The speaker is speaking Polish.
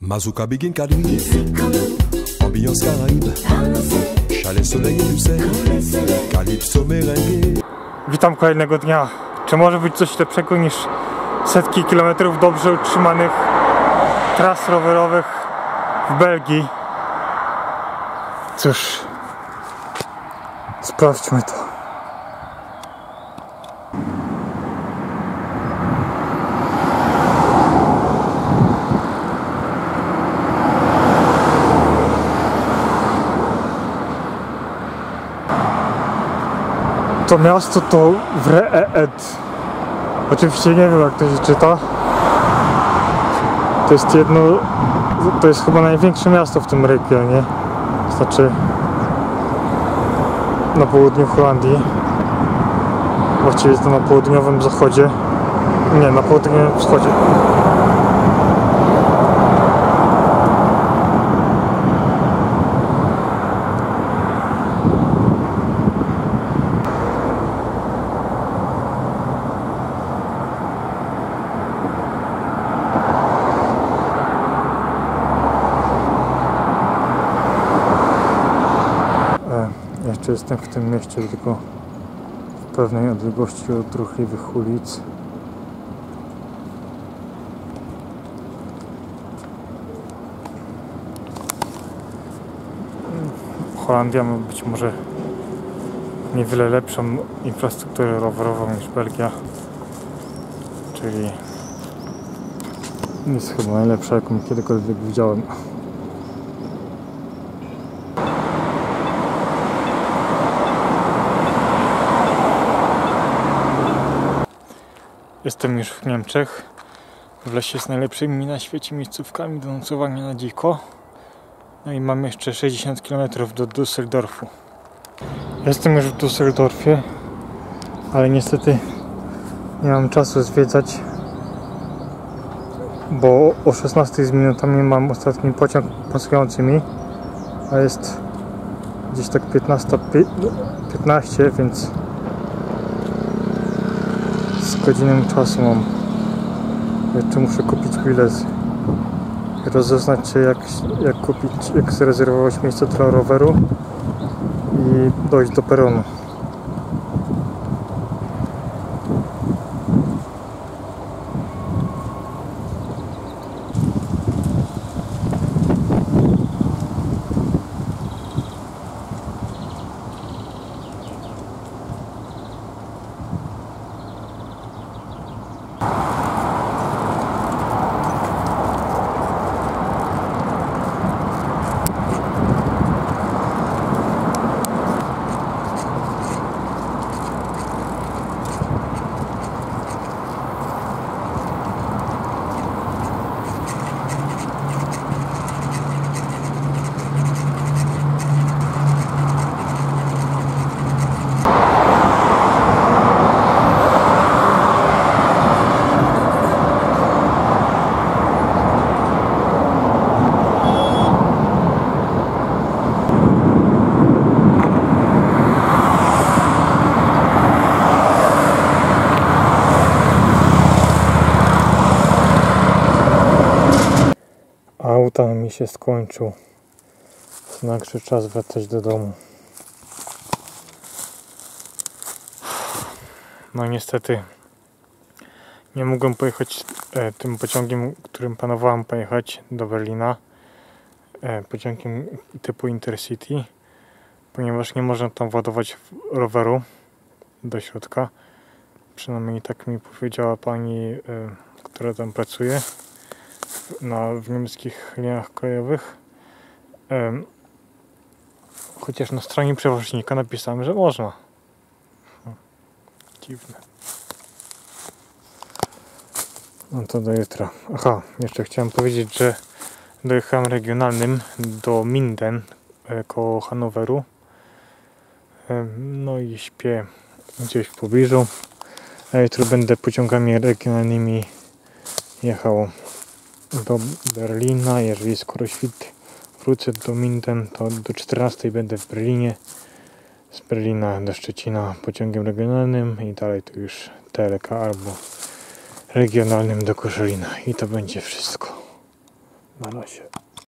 Mazouka Begin Cadiz, ambiance caraïbe, chalet soleil et lucette, calypso merengue. Witam kolejnego dnia. Czy może być coś lepszego niż setki kilometrów dobrze utrzymanych tras rowerowych w Belgii? Cóż, sprawdźmy to. To miasto to Wreed. Oczywiście nie wiem jak to się czyta. To jest jedno, to jest chyba największe miasto w tym regionie. Znaczy na południu Holandii. Właściwie jest to na południowym zachodzie. Nie, na południowym wschodzie. E, jeszcze jestem w tym mieście, tylko w pewnej odległości od ruchliwych ulic. Holandia ma być może niewiele lepszą infrastrukturę rowerową niż Belgia, czyli jest chyba najlepsza, jaką kiedykolwiek widziałem. Jestem już w Niemczech. W lesie z najlepszymi na świecie miejscówkami do nocowania na dziko. No i mam jeszcze 60 km do Düsseldorfu. Jestem już w Düsseldorfie, ale niestety nie mam czasu zwiedzać, bo o 16 z minutami mam ostatni pociąg pasujący mi, a jest gdzieś tak 15.15, więc z godziną czasu mam. Jeszcze muszę kupić bilet. Rozeznać się jak, jak kupić, jak zarezerwować miejsce dla roweru i dojść do peronu. Auta mi się skończył. Znaczy czas wracać do domu. No niestety nie mogłem pojechać e, tym pociągiem, którym planowałem pojechać do Berlina. E, pociągiem typu Intercity, ponieważ nie można tam ładować roweru do środka. Przynajmniej tak mi powiedziała pani, e, która tam pracuje na, w niemieckich liniach kolejowych. Chociaż na stronie przewoźnika napisałem, że można. Dziwne. No to do jutra. Aha, jeszcze chciałem powiedzieć, że dojechałem regionalnym do Minden e, koło Hanoweru. No i śpię gdzieś w pobliżu. A jutro będę pociągami regionalnymi jechał do Berlina. Jeżeli skoro świt wrócę do Minden, to do 14 będę w Berlinie. Z Berlina do Szczecina pociągiem regionalnym i dalej to już TLK albo regionalnym do Koszalina. I to będzie wszystko. na losie.